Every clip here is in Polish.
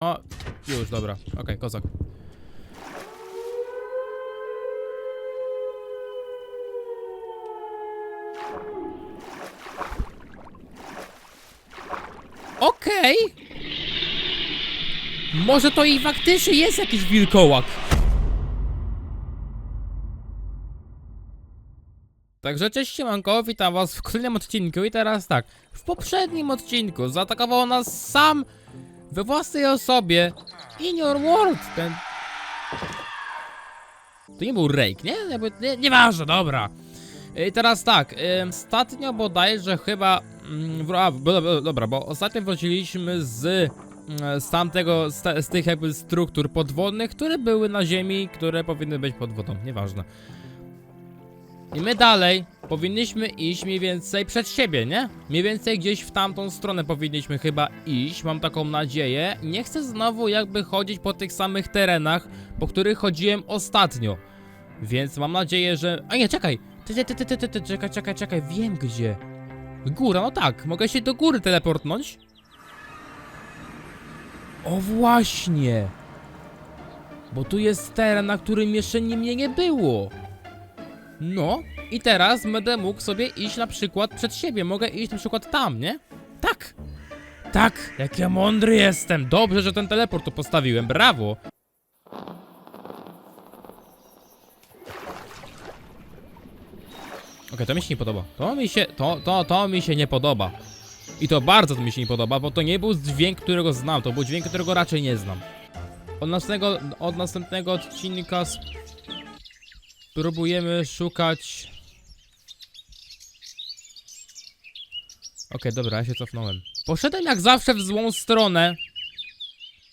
O, już, dobra. Okej, kozak. Okej. Może to i faktycznie jest jakiś wilkołak. Także cześć siemanko, witam was w kolejnym odcinku i teraz tak, w poprzednim odcinku zaatakował nas sam we własnej osobie In Your World, ten... To nie był Rake, nie? Jakby, nie nieważne, dobra. I teraz tak, ostatnio bodajże chyba... Mm, a, dobra, bo ostatnio wróciliśmy z... mm, Z tamtego, z, z tych jakby struktur podwodnych, które były na ziemi, które powinny być pod wodą, nieważne. I my dalej powinniśmy iść mniej więcej przed siebie, nie? Mniej więcej gdzieś w tamtą stronę powinniśmy chyba iść, mam taką nadzieję. Nie chcę znowu jakby chodzić po tych samych terenach, po których chodziłem ostatnio. Więc mam nadzieję, że... A nie, czekaj! Ty, ty, ty, ty, ty, ty, czekaj, czekaj, czekaj, wiem gdzie. Góra, no tak, mogę się do góry teleportnąć. O właśnie! Bo tu jest teren, na którym jeszcze nie mnie nie było. No, i teraz będę mógł sobie iść na przykład przed siebie. Mogę iść na przykład tam, nie? Tak! Tak! Jak ja mądry jestem! Dobrze, że ten teleport tu postawiłem, brawo! Okej, to mi się nie podoba. To mi się, to, to, to mi się nie podoba. I to bardzo mi się nie podoba, bo to nie był dźwięk, którego znam, to był dźwięk, którego raczej nie znam. Od następnego, od następnego odcinka Próbujemy szukać. Okej, dobra, ja się cofnąłem. Poszedłem jak zawsze w złą stronę.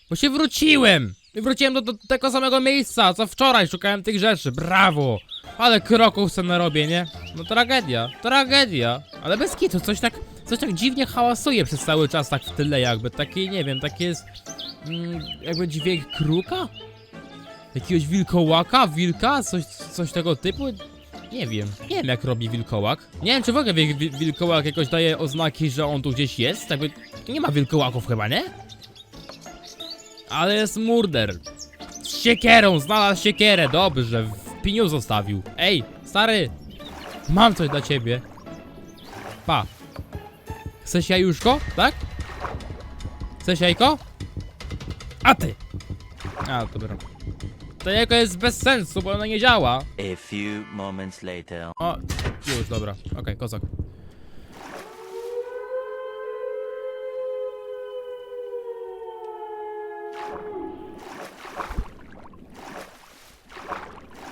Bo się wróciłem! I wróciłem do, do tego samego miejsca, co wczoraj szukałem tych rzeczy. Brawo! Ale kroków se narobię, nie? No tragedia, tragedia. Ale bez kitu, coś tak, coś tak dziwnie hałasuje przez cały czas tak w tyle jakby. Taki, nie wiem, taki jest... Mm, jakby dźwięk kruka? Jakiegoś wilkołaka? Wilka? Coś, coś tego typu? Nie wiem. Nie wiem jak robi wilkołak. Nie wiem czy w ogóle wi wi wilkołak jakoś daje oznaki, że on tu gdzieś jest. Jakby nie ma wilkołaków chyba, nie? Ale jest murder. Z siekierą, znalazł siekierę. Dobrze, w piniu zostawił. Ej, stary. Mam coś dla ciebie. Pa. Chcesz jajuszko? Tak? Chcesz jajko? A ty! A, dobra. To jajko jest bez sensu, bo ono nie działa. A few moments later. O, już, dobra. Okej, kozak.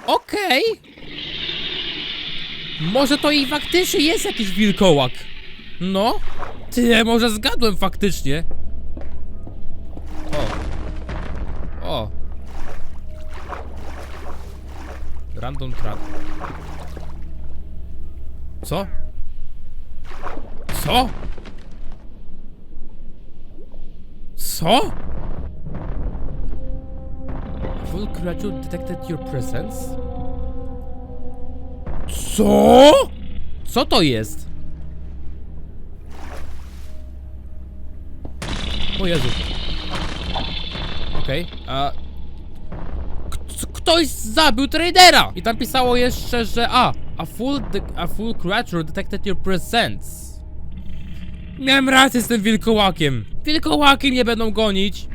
Okej. Może to i faktycznie jest jakiś wilkołak. No. Ty, może zgadłem faktycznie. Random trap. Co? Co? Co? Full creature detected your presence? Co? Co to jest? O Jezu. Okej, a... Ktoś zabił tradera! I tam pisało jeszcze, że a, a full, a full creature detected your presence. Miałem rację z tym wilkołakiem. Wilkołaki mnie będą gonić.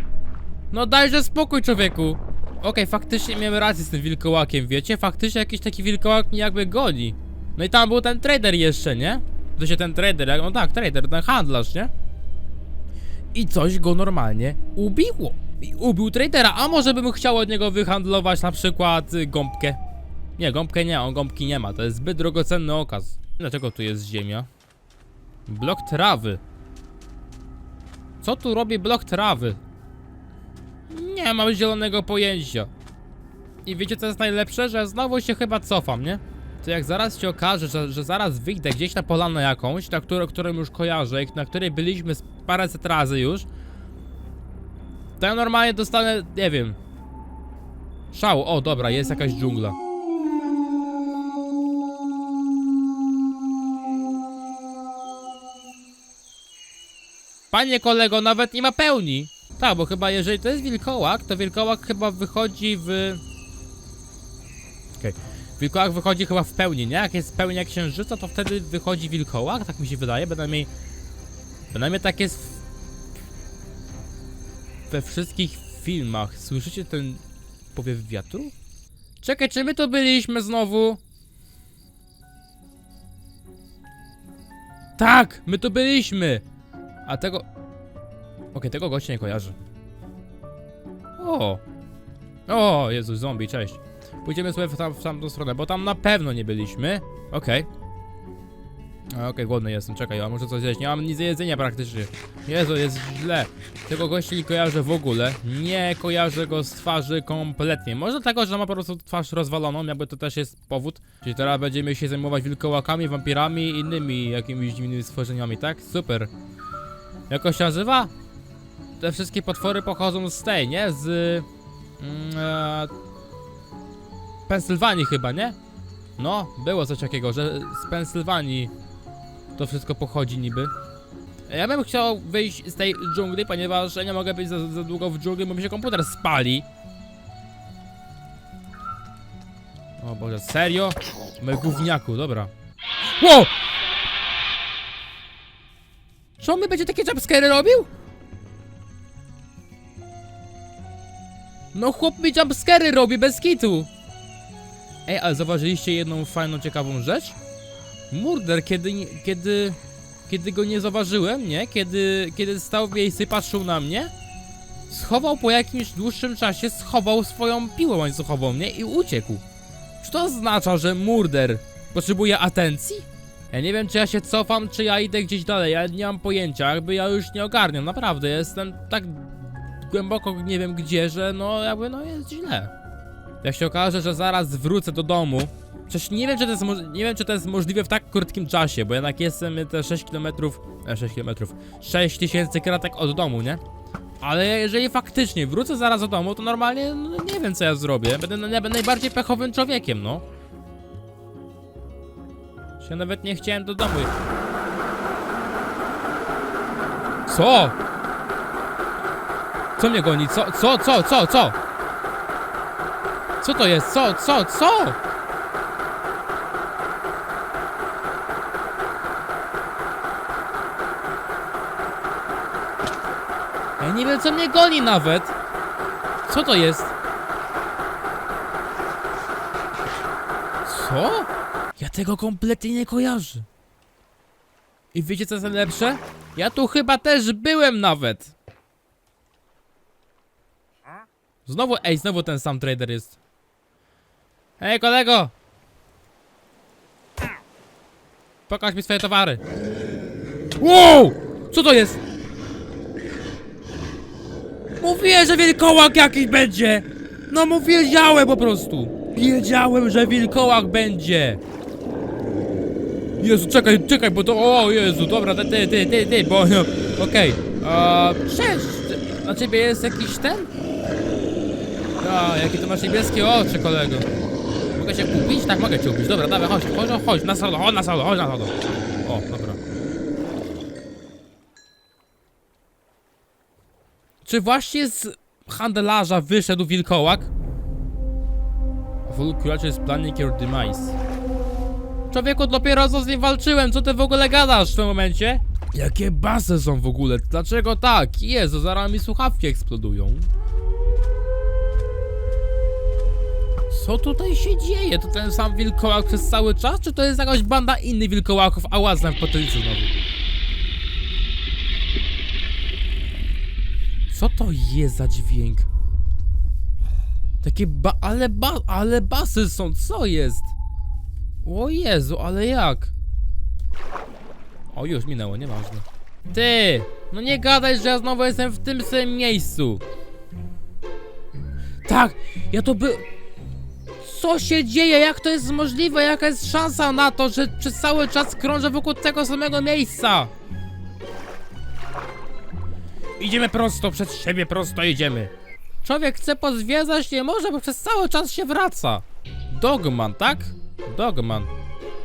No dajże spokój, człowieku. Okej, faktycznie miałem rację z tym wilkołakiem, wiecie? Faktycznie jakiś taki wilkołak mnie jakby goni. No i tam był ten trader jeszcze, nie? To się ten trader, no tak, trader, ten handlarz, nie? I coś go normalnie ubiło. Ubił tradera, a może bym chciał od niego wyhandlować na przykład gąbkę? Nie, gąbkę nie, on gąbki nie ma, to jest zbyt drogocenny okaz. Dlaczego tu jest ziemia? Blok trawy. Co tu robi blok trawy? Nie mam zielonego pojęcia. I wiecie co jest najlepsze? Że znowu się chyba cofam, nie? To jak zaraz się okaże, że, że zaraz wyjdę gdzieś na polanę jakąś, na którą, którą już kojarzę, na której byliśmy paręset razy już, to ja normalnie dostanę, nie wiem, szału. O, dobra, jest jakaś dżungla. Panie kolego, nawet nie ma pełni. Tak, bo chyba jeżeli to jest wilkołak, to wilkołak chyba wychodzi w... Okej. Wilkołak wychodzi chyba w pełni, nie? Jak jest pełnia księżyca, to wtedy wychodzi wilkołak, tak mi się wydaje, bynajmniej... Bynajmniej tak jest. We wszystkich filmach. Słyszycie ten powiew wiatru? Czekaj, czy my to byliśmy znowu? Tak, my tu byliśmy! A tego... Okej, tego gościa nie kojarzę. O! O, Jezus, zombie, cześć. Pójdziemy sobie w, tam, w tamtą stronę, bo tam na pewno nie byliśmy. Okej. A, Okej, głodny jestem, czekaj, ja muszę coś zjeść. Nie mam nic do jedzenia praktycznie. Jezu, jest źle. Tego gościa nie kojarzę w ogóle. Nie kojarzę go z twarzy kompletnie. Może dlatego, że ma po prostu twarz rozwaloną, jakby to też jest powód. Czyli teraz będziemy się zajmować wilkołakami, wampirami i innymi jakimiś dziwnymi stworzeniami, tak? Super. Jakoś się nazywa? Te wszystkie potwory pochodzą z tej, nie? Z... Mm, e, Pensylwanii chyba, nie? No, było coś takiego, że z Pensylwanii to wszystko pochodzi niby. Ja bym chciał wyjść z tej dżungli, ponieważ ja nie mogę być za, za długo w dżungli, bo mi się komputer spali. O Boże, serio? My gówniaku, dobra. Wow! Czy on mi będzie takie jumpscary robił? No chłop mi jumpscary robi bez kitu. Ej, ale zauważyliście jedną fajną, ciekawą rzecz? Murder, kiedy, kiedy, kiedy go nie zauważyłem, nie? Kiedy, kiedy stał w miejscu i patrzył na mnie, schował po jakimś dłuższym czasie, schował swoją piłę łańcuchową, nie? I uciekł. Czy to oznacza, że murder potrzebuje atencji? Ja nie wiem, czy ja się cofam, czy ja idę gdzieś dalej, ja nie mam pojęcia, jakby ja już nie ogarniam, naprawdę, jestem tak głęboko nie wiem gdzie, że no jakby no jest źle. Jak się okaże, że zaraz wrócę do domu, Przecież nie wiem, czy to jest, nie wiem, czy to jest możliwe w tak krótkim czasie, bo jednak jestem te 6 km, e, 6 km, 6 tysięcy kratek od domu, nie? Ale jeżeli faktycznie wrócę zaraz do domu, to normalnie no, nie wiem, co ja zrobię. Będę, na- będę najbardziej pechowym człowiekiem, no. Ja nawet nie chciałem do domu. Co? Co mnie goni? Co? Co? Co? Co? Co? Co to jest? Co? Co? Co? Co mnie goni nawet. Co to jest? Co? Ja tego kompletnie nie kojarzę. I wiecie co jest najlepsze? Ja tu chyba też byłem nawet. Znowu, ej, znowu ten sam trader jest. Hej kolego! Pokaż mi swoje towary. Wow! Co to jest? Mówiłem, że wilkołak jakiś będzie! No mu wiedziałem po prostu! Wiedziałem, że wilkołak będzie! Jezu, czekaj, czekaj, bo to... O Jezu, dobra, ty, ty, ty, ty, ty bo... No, Okej. Okay. Cześć! Na ciebie jest jakiś ten? A, jakie to masz niebieskie oczy, kolego. Mogę się kupić? Tak, mogę cię kupić. Dobra, dawaj, chodź, chodź, chodź, na salon, chodź na salon, chodź na salon. O, dobra. Czy właśnie z handlarza wyszedł wilkołak? A full creature is planning your demise. Człowieku, dopiero co z nim walczyłem, co ty w ogóle gadasz w tym momencie? Jakie basy są w ogóle? Dlaczego tak? Jezu, zaraz mi słuchawki eksplodują. Co tutaj się dzieje? To ten sam wilkołak przez cały czas, czy to jest jakaś banda innych wilkołaków, a łazem w potylicy znowu? Co to jest za dźwięk? Takie ba... ale ba... ale basy są, co jest? O Jezu, ale jak? O, już minęło, nieważne. Ty! No nie gadaj, że ja znowu jestem w tym samym miejscu. Tak, ja to by... Co się dzieje? Jak to jest możliwe? Jaka jest szansa na to, że przez cały czas krążę wokół tego samego miejsca? Idziemy prosto, przed siebie prosto idziemy. Człowiek chce pozwiedzać, nie może, bo przez cały czas się wraca. Dogman, tak? Dogman.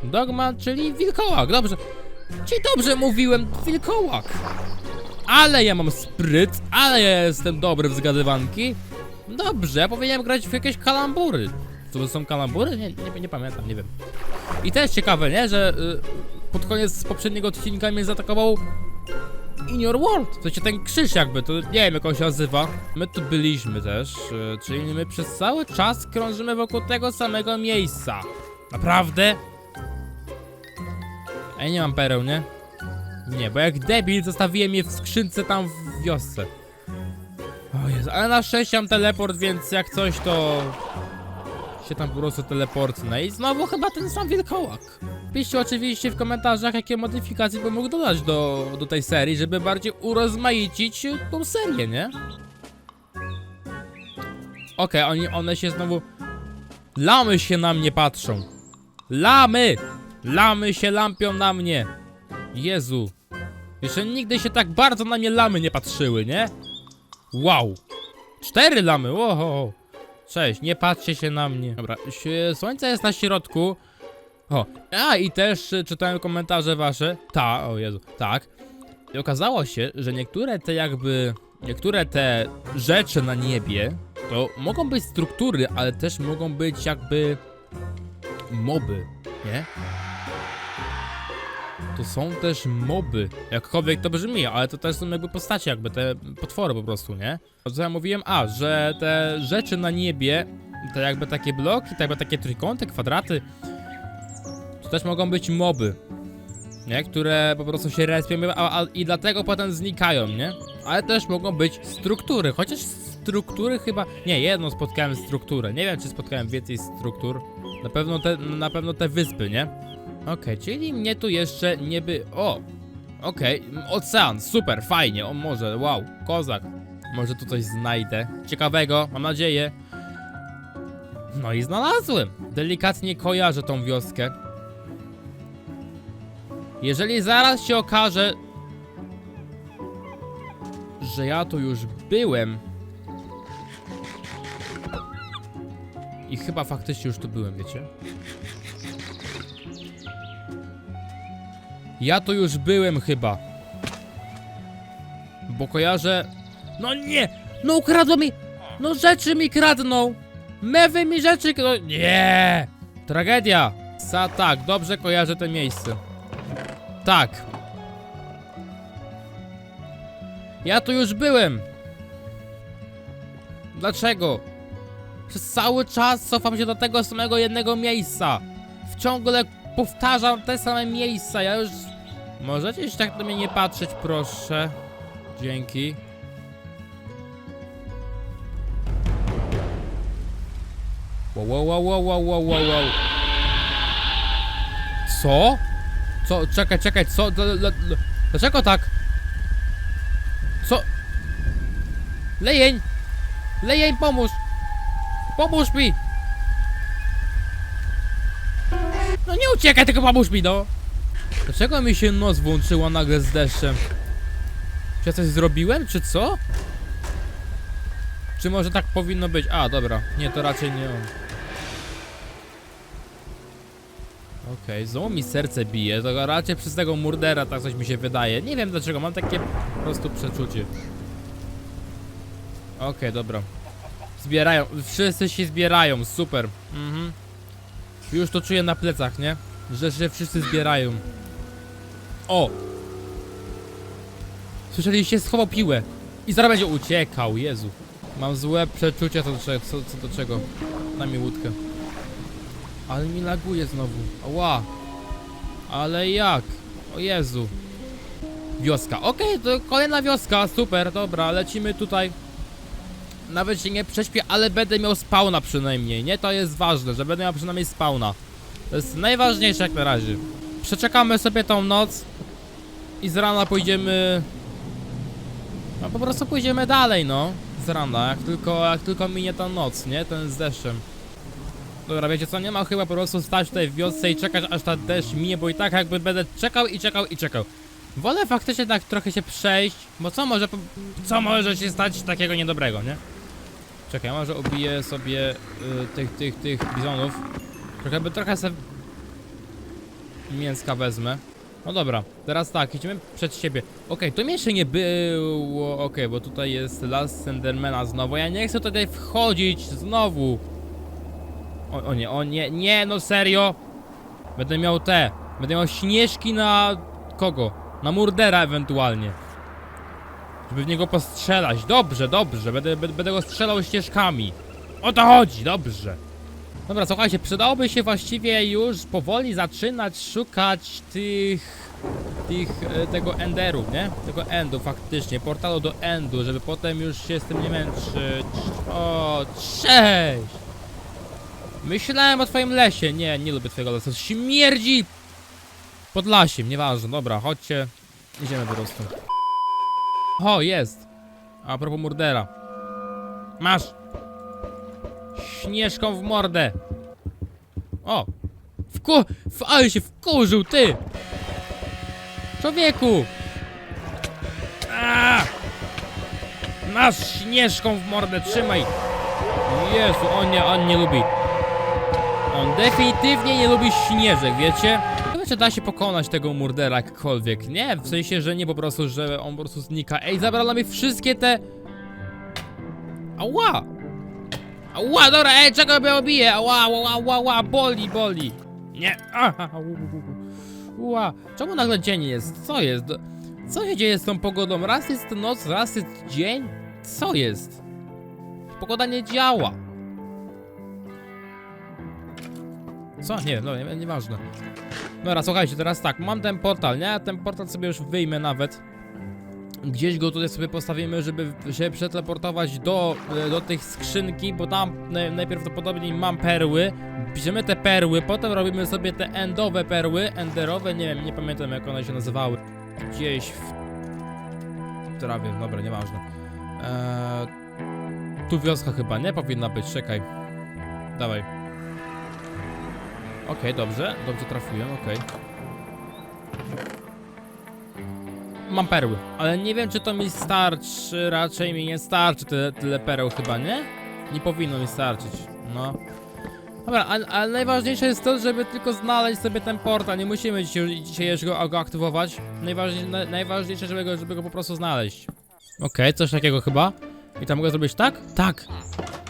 Dogman, czyli wilkołak, dobrze. Czy dobrze mówiłem? Wilkołak. ale ja mam spryt, ale ja jestem dobry w zgadywanki. Dobrze, ja powinienem grać w jakieś kalambury. Co to są kalambury? Nie, nie, nie pamiętam, nie wiem. I też ciekawe, nie, że y, pod koniec poprzedniego odcinka mnie zaatakował In Your World. Się ten krzyż jakby, to nie wiem jak on się nazywa. My tu byliśmy też, y, czyli my przez cały czas krążymy wokół tego samego miejsca. Naprawdę? Ja nie mam pereł, nie? Nie, bo jak debil zostawiłem je w skrzynce tam w wiosce. O Jezu, ale na szczęście mam teleport, więc jak coś to... się tam po prostu teleportnę i znowu chyba ten sam wilkołak. Piszcie oczywiście w komentarzach, jakie modyfikacje bym mógł dodać do, do tej serii, żeby bardziej urozmaicić tą serię, nie? Okej, oni, one się znowu... Lamy się na mnie patrzą. Lamy! Lamy się lampią na mnie. Jezu. Jeszcze nigdy się tak bardzo na mnie lamy nie patrzyły, nie? Wow. Cztery lamy, oho. Cześć, nie patrzcie się na mnie. Dobra, słońce jest na środku. O, a i też y, czytałem komentarze wasze. Ta, o Jezu, tak. I okazało się, że niektóre te jakby, niektóre te rzeczy na niebie, to mogą być struktury, ale też mogą być jakby moby, nie? To są też moby. Jakkolwiek to brzmi, ale to też są jakby postacie, jakby te potwory po prostu, nie? Co ja mówiłem? A, że te rzeczy na niebie, te jakby takie bloki, te jakby takie trójkąty, kwadraty, to też mogą być moby. Nie? Które po prostu się respią a, a, i dlatego potem znikają, nie? Ale też mogą być struktury, chociaż struktury chyba... Nie, jedną spotkałem strukturę. Nie wiem, czy spotkałem więcej struktur. Na pewno te, na pewno te wyspy, nie? Okej, czyli mnie tu jeszcze nie by... O! Okej, ocean, super, fajnie, o może, wow, kozak. Może tu coś znajdę. Ciekawego, mam nadzieję. No i znalazłem. Delikatnie kojarzę tą wioskę. Jeżeli zaraz się okaże, że ja tu już byłem. I chyba faktycznie już tu byłem, wiecie? Ja tu już byłem chyba. Bo kojarzę... No nie! No ukradło mi... No rzeczy mi kradną! Mewy mi rzeczy... No nie! Tragedia! Sa tak, dobrze kojarzę to miejsce. Tak. Ja tu już byłem. Dlaczego? Przez cały czas cofam się do tego samego jednego miejsca. W ciągle powtarzam te same miejsca. Ja już. Możecie już tak do mnie nie patrzeć, proszę. Dzięki. Wow, wow, wow, wow, wow, wow, wow. Co? Co? Czekaj, czekaj, co? Dla- dla- dla- Dlaczego tak? Co? Lejeń! Lejeń, pomóż! Pomóż mi! No nie uciekaj, tylko pomóż mi, no! Dlaczego mi się noc włączyła nagle z deszczem? Czy ja coś zrobiłem, czy co? Czy może tak powinno być? A, dobra. Nie, to raczej nie on. Okej, znowu mi serce bije, to raczej przez tego murdera tak coś mi się wydaje. Nie wiem dlaczego, mam takie po prostu przeczucie. Okej, dobra. Zbierają, wszyscy się zbierają, super. Mhm. Już to czuję na plecach, nie? Że się wszyscy zbierają. O! Słyszeliście? Schował piłę. I zaraz będzie uciekał, Jezu. Mam złe przeczucia co do, co, co do czego. Na mi łódkę. Ale mi laguje znowu. Ła. Ale jak? O Jezu. Wioska. Okej, to kolejna wioska. Super, dobra, lecimy tutaj. Nawet się nie prześpię, ale będę miał spawna przynajmniej, nie? To jest ważne, że będę miał przynajmniej spawna. To jest najważniejsze jak na razie. Przeczekamy sobie tą noc i z rana pójdziemy... No po prostu pójdziemy dalej, no. Z rana, jak tylko, jak tylko minie ta noc, nie? Ten z deszczem. Dobra, wiecie co, nie ma chyba po prostu stać tutaj w wiosce i czekać aż ta deszcz minie, bo i tak jakby będę czekał i czekał i czekał. Wolę faktycznie tak trochę się przejść, bo co może, co może się stać takiego niedobrego, nie? Czekaj, ja może ubiję sobie y, tych, tych, tych bizonów. Trochę, by trochę se mięska wezmę. No dobra, teraz tak, idziemy przed siebie. Okej, to mi jeszcze nie było. Okej, bo tutaj jest Last Endermana znowu. Ja nie chcę tutaj wchodzić znowu. O, o nie, o nie, nie, no serio. Będę miał te. Będę miał śnieżki na kogo? Na murdera ewentualnie. Żeby w niego postrzelać. Dobrze, dobrze. Będę, będę go strzelał ścieżkami. O to chodzi, dobrze. Dobra, słuchajcie, przydałoby się właściwie już powoli zaczynać szukać tych... tych, e, tego enderu, nie? Tego endu faktycznie, portalu do endu, żeby potem już się z tym nie męczyć. O, cześć! Myślałem o twoim lesie. Nie, nie lubię twojego lesu. Śmierdzi! Pod lasiem, nieważne. Dobra, chodźcie. Idziemy po prostu. O, jest! A propos murdera. Masz! Śnieżką w mordę! O! Wku... W... Ale się wkurzył, ty! Człowieku! A! Masz śnieżką w mordę, trzymaj! Jezu, on nie, on nie lubi. On definitywnie nie lubi śnieżek, wiecie? Chyba, czy da się pokonać tego murdera jakkolwiek. Nie, w sensie, że nie po prostu, że on po prostu znika. Ej, zabrała mi wszystkie te... Ała! Ała, dobra, ej, czego mnie obije? Ała, ała, ała, ała, boli, boli. Nie, aha, u, u, u. Ła, czemu nagle dzień jest? Co jest? Co się dzieje z tą pogodą? Raz jest noc, raz jest dzień? Co jest? Pogoda nie działa. Co? Nie, no, nie, nieważne. Dobra, słuchajcie, teraz tak, mam ten portal, nie? Ten portal sobie już wyjmę nawet. Gdzieś go tutaj sobie postawimy, żeby się przeteleportować do, e, do tych skrzynki, bo tam naj- najprawdopodobniej mam perły. Bierzemy te perły, potem robimy sobie te endowe perły, enderowe, nie wiem, nie pamiętam jak one się nazywały. Gdzieś w trawie, dobra, nieważne. Eee, tu wioska chyba, nie? Powinna być, czekaj. Dawaj. Okej, dobrze, dobrze trafiłem, okej. Mam perły, ale nie wiem czy to mi starczy, raczej mi nie starczy tyle, tyle pereł chyba, nie? Nie powinno mi starczyć, no. Dobra, ale, najważniejsze jest to, żeby tylko znaleźć sobie ten portal, nie musimy dzisiaj, dzisiaj go, go aktywować. Najważniej, na, najważniejsze, żeby go, żeby go po prostu znaleźć. Okej, coś takiego chyba. I tam mogę zrobić tak? Tak.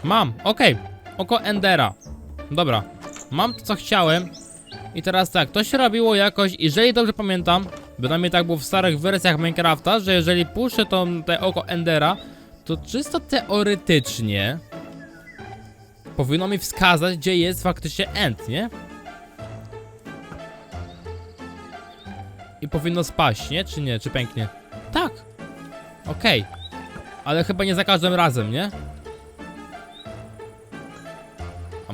Mam, okej. Oko Endera. Dobra. Mam to, co chciałem. I teraz tak, to się robiło jakoś, jeżeli dobrze pamiętam, bynajmniej tak było w starych wersjach Minecrafta, że jeżeli puszczę to te oko Endera, to czysto teoretycznie powinno mi wskazać, gdzie jest faktycznie End, nie? I powinno spaść, nie? Czy nie? Czy pęknie? Tak. Okej. Ale chyba nie za każdym razem, nie?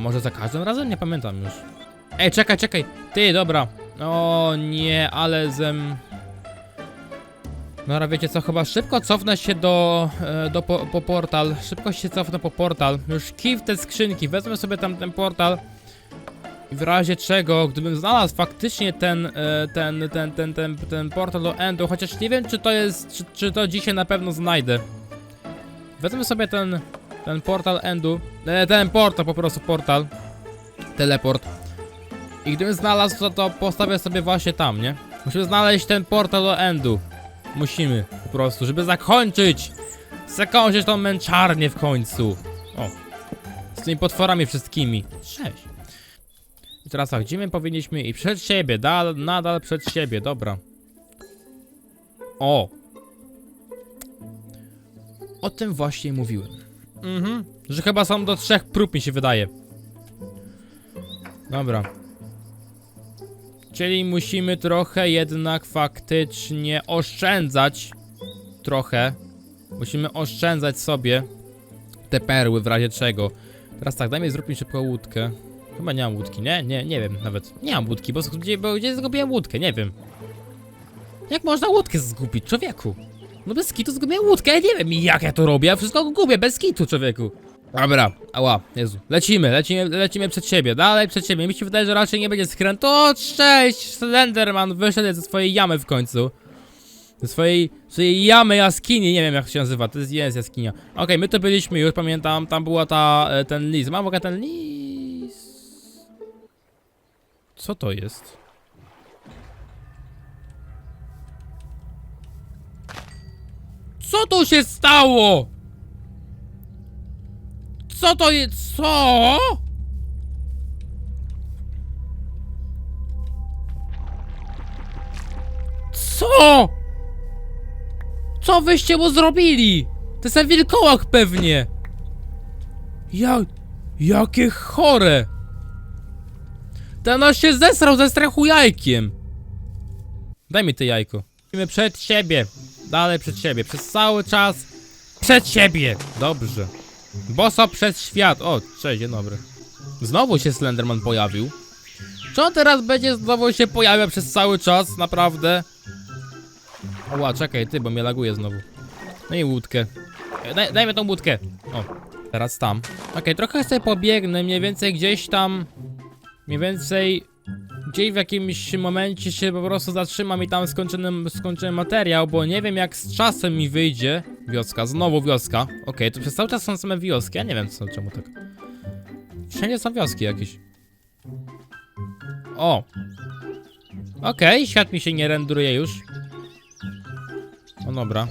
Może za każdym razem? Nie pamiętam już. Ej, czekaj, czekaj. Ty, dobra. O nie, ale zem... Dobra, wiecie co, chyba szybko cofnę się do, e, do po, po portal. Szybko się cofnę po portal. Już kij w te skrzynki, wezmę sobie tam ten portal. I w razie czego, gdybym znalazł faktycznie ten, e, ten, ten, ten, ten, ten portal do Endu, chociaż nie wiem czy to jest, czy, czy to dzisiaj na pewno znajdę. Wezmę sobie ten, ten portal Endu, e, ten portal, po prostu portal. Teleport. I gdybym znalazł, to, to postawię sobie właśnie tam, nie? Musimy znaleźć ten portal do Endu. Musimy, po prostu, żeby zakończyć! Zakończyć tą męczarnię w końcu. O. Z tymi potworami wszystkimi. Cześć. I teraz tak, gdzie my powinniśmy i przed siebie, dal, nadal przed siebie, dobra. O! O tym właśnie mówiłem. Mhm, że chyba są do trzech prób mi się wydaje. Dobra. Czyli musimy trochę jednak faktycznie oszczędzać. Trochę. Musimy oszczędzać sobie te perły w razie czego. Teraz tak, daj mi zrób mi szybko łódkę. Chyba nie mam łódki, nie? Nie, nie wiem nawet. Nie mam łódki, bo, gdzie, bo gdzie zgubiłem łódkę? Nie wiem. Jak można łódkę zgubić, człowieku? No bez kitu zgubiłem łódkę, ja nie wiem jak ja to robię, ja wszystko gubię bez kitu, człowieku. Dobra, ała, Jezu. Lecimy, lecimy, lecimy przed siebie, dalej przed siebie. Mi się wydaje, że raczej nie będzie skrętu. O, cześć! Slenderman wyszedł ze swojej jamy w końcu. Ze swojej, swojej jamy jaskini, nie wiem jak się nazywa, to jest, jest jaskinia. Okej, my to byliśmy już, ppamiętam, tam była ta, e, ten lis. Mam mogę ten lis. Co to jest? Co tu się stało? Co to jest? Co? Co? Co wyście mu zrobili? To jest wilkołak pewnie. Ja... Jakie chore. Ten aż się zesrał ze strachu jajkiem. Daj mi to jajko. Idziemy przed siebie. Dalej przed siebie. Przez cały czas przed siebie. Dobrze. Boso przed świat. O, cześć, dzień dobry. Znowu się Slenderman pojawił. Czy on teraz będzie znowu się pojawia przez cały czas? Naprawdę? Oła, czekaj, ty, bo mnie laguje znowu. No i łódkę. E, Daj, dajmy tą łódkę. O, teraz tam. Okej, trochę sobie pobiegnę, mniej więcej gdzieś tam... Mniej więcej... Gdzieś w jakimś momencie się po prostu zatrzymam i tam skończymy, skończymy materiał, bo nie wiem jak z czasem mi wyjdzie. Wioska, znowu wioska. Okej, to przez cały czas są same wioski, ja nie wiem co, czemu tak. Wszędzie są wioski jakieś. O! Okej, świat mi się nie renduruje już. No dobra.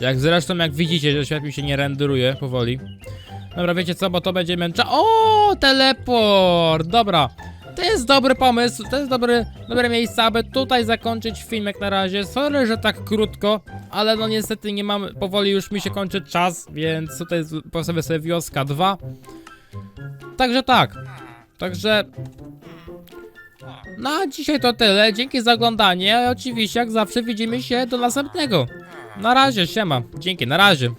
Jak zresztą, jak widzicie, że świat mi się nie renderuje powoli. Dobra, wiecie co, bo to będzie męcza. O, teleport! Dobra. To jest dobry pomysł, to jest dobry, dobre miejsce, aby tutaj zakończyć filmek na razie. Sorry, że tak krótko, ale no niestety nie mam, powoli już mi się kończy czas, więc tutaj postawię sobie wioska 2. Także tak. Także na dzisiaj to tyle. Dzięki za oglądanie. A oczywiście, jak zawsze, widzimy się do następnego. Na razie, siema. Dzięki, na razie.